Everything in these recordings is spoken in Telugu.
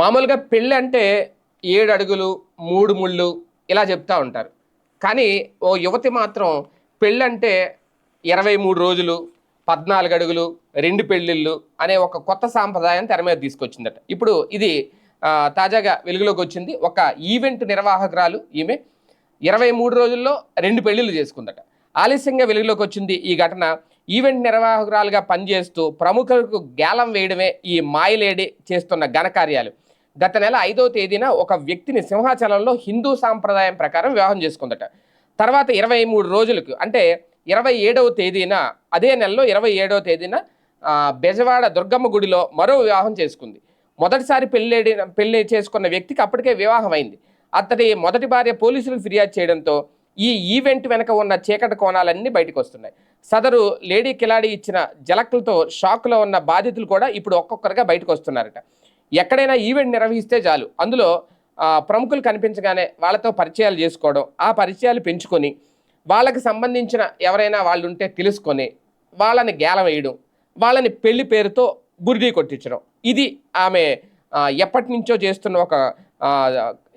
మామూలుగా పెళ్ళి అంటే ఏడు అడుగులు మూడు ముళ్ళు ఇలా చెప్తూ ఉంటారు. కానీ ఓ యువతి మాత్రం పెళ్ళి అంటే ఇరవై మూడు రోజులు పద్నాలుగు అడుగులు రెండు పెళ్ళిళ్ళు అనే ఒక కొత్త సాంప్రదాయం తెర మీద తీసుకొచ్చిందట. ఇప్పుడు ఇది తాజాగా వెలుగులోకి వచ్చింది. ఒక ఈవెంట్ నిర్వాహకురాలు ఈమె ఇరవై మూడు రోజుల్లో రెండు పెళ్ళిళ్ళు చేసుకుందట. ఆలస్యంగా వెలుగులోకి వచ్చింది ఈ ఘటన. ఈవెంట్ నిర్వాహకురాలుగా పనిచేస్తూ ప్రముఖులకు గేలం వేయడమే ఈ మాయలేడి చేస్తున్న ఘనకార్యాలు. గత నెల ఐదవ తేదీన ఒక వ్యక్తిని సింహాచలంలో హిందూ సాంప్రదాయం ప్రకారం వివాహం చేసుకుందట. తర్వాత ఇరవై మూడు రోజులకు అంటే ఇరవై ఏడవ తేదీన అదే నెలలో ఇరవై ఏడవ తేదీన బెజవాడ దుర్గమ్మ గుడిలో మరో వివాహం చేసుకుంది. మొదటిసారి పెళ్ళేడి పెళ్ళి చేసుకున్న వ్యక్తికి అప్పటికే వివాహం అయింది అతడి మొదటి భార్య పోలీసులకు ఫిర్యాదు చేయడంతో ఈ ఈవెంట్ వెనుక ఉన్న చీకటి కోణాలన్నీ బయటకు వస్తున్నాయి. సదరు లేడీ కిలాడి ఇచ్చిన జలక్లతో షాక్లో ఉన్న బాధితులు కూడా ఇప్పుడు ఒక్కొక్కరుగా బయటకు వస్తున్నారట. ఎక్కడైనా ఈవెంట్ నిర్వహిస్తే చాలు. అందులో ప్రముఖులు కనిపించగానే వాళ్ళతో పరిచయాలు చేసుకోవడం ఆ పరిచయాలు పెంచుకొని వాళ్ళకి సంబంధించిన ఎవరైనా వాళ్ళు ఉంటే తెలుసుకొని వాళ్ళని గేలవేయడం వాళ్ళని పెళ్ళి పేరుతో బురిడీ కొట్టించడం. ఇది ఆమె ఎప్పటి నుంచో చేస్తున్న ఒక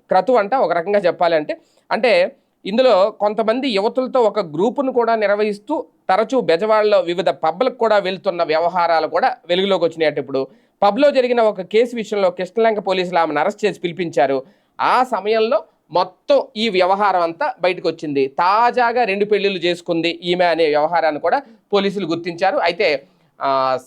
క్రతువు అంట. ఒక రకంగా చెప్పాలంటే అంటే ఇందులో కొంతమంది యువతులతో ఒక గ్రూపును కూడా నిర్వహిస్తూ తరచూ బెజవాడలో వివిధ పబ్లకు కూడా వెళ్తున్న వ్యవహారాలు కూడా వెలుగులోకి వచ్చినాయట ఇప్పుడు. పబ్లో జరిగిన ఒక కేసు విషయంలో కృష్ణలంక పోలీసులు ఆమెను అరెస్ట్ చేసి పిలిపించారు. ఆ సమయంలో మొత్తం ఈ వ్యవహారం అంతా బయటకు వచ్చింది. తాజాగా రెండు పెళ్ళిళ్ళు చేసుకుంది ఈమె అనే వ్యవహారాన్ని కూడా పోలీసులు గుర్తించారు. అయితే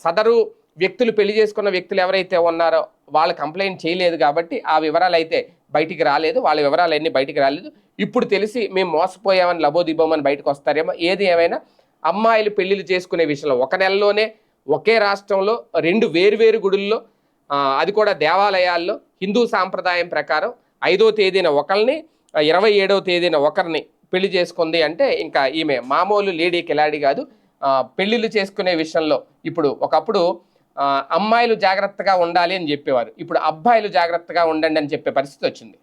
సదరు వ్యక్తులు పెళ్ళి చేసుకున్న వ్యక్తులు ఎవరైతే ఉన్నారో వాళ్ళు కంప్లైంట్ చేయలేదు కాబట్టి ఆ వివరాలు అయితే బయటికి రాలేదు. వాళ్ళ వివరాలు అన్నీ బయటికి రాలేదు. ఇప్పుడు తెలిసి మేము మోసపోయామని లబోదిబోమని బయటకు వస్తారేమో ఏది ఏమైనా అమ్మాయిలు పెళ్ళిళ్ళు చేసుకునే విషయంలో ఒక నెలలోనే ఒకే రాష్ట్రంలో రెండు వేరువేరు గుడుల్లో అది కూడా దేవాలయాల్లో హిందూ సాంప్రదాయం ప్రకారం ఐదో తేదీన ఒకరిని ఇరవై ఏడవ తేదీన ఒకరిని పెళ్ళి చేసుకుంది అంటే ఇంకా ఈమె మామూలు లేడీ కిలాడి కాదు. పెళ్ళిళ్ళు పెళ్ళిళ్ళు చేసుకునే విషయంలో ఇప్పుడు ఒకప్పుడు అమ్మాయిలు జాగ్రత్తగా ఉండాలి అని చెప్పేవారు. ఇప్పుడు అబ్బాయిలు జాగ్రత్తగా ఉండండి అని చెప్పే పరిస్థితి వచ్చింది.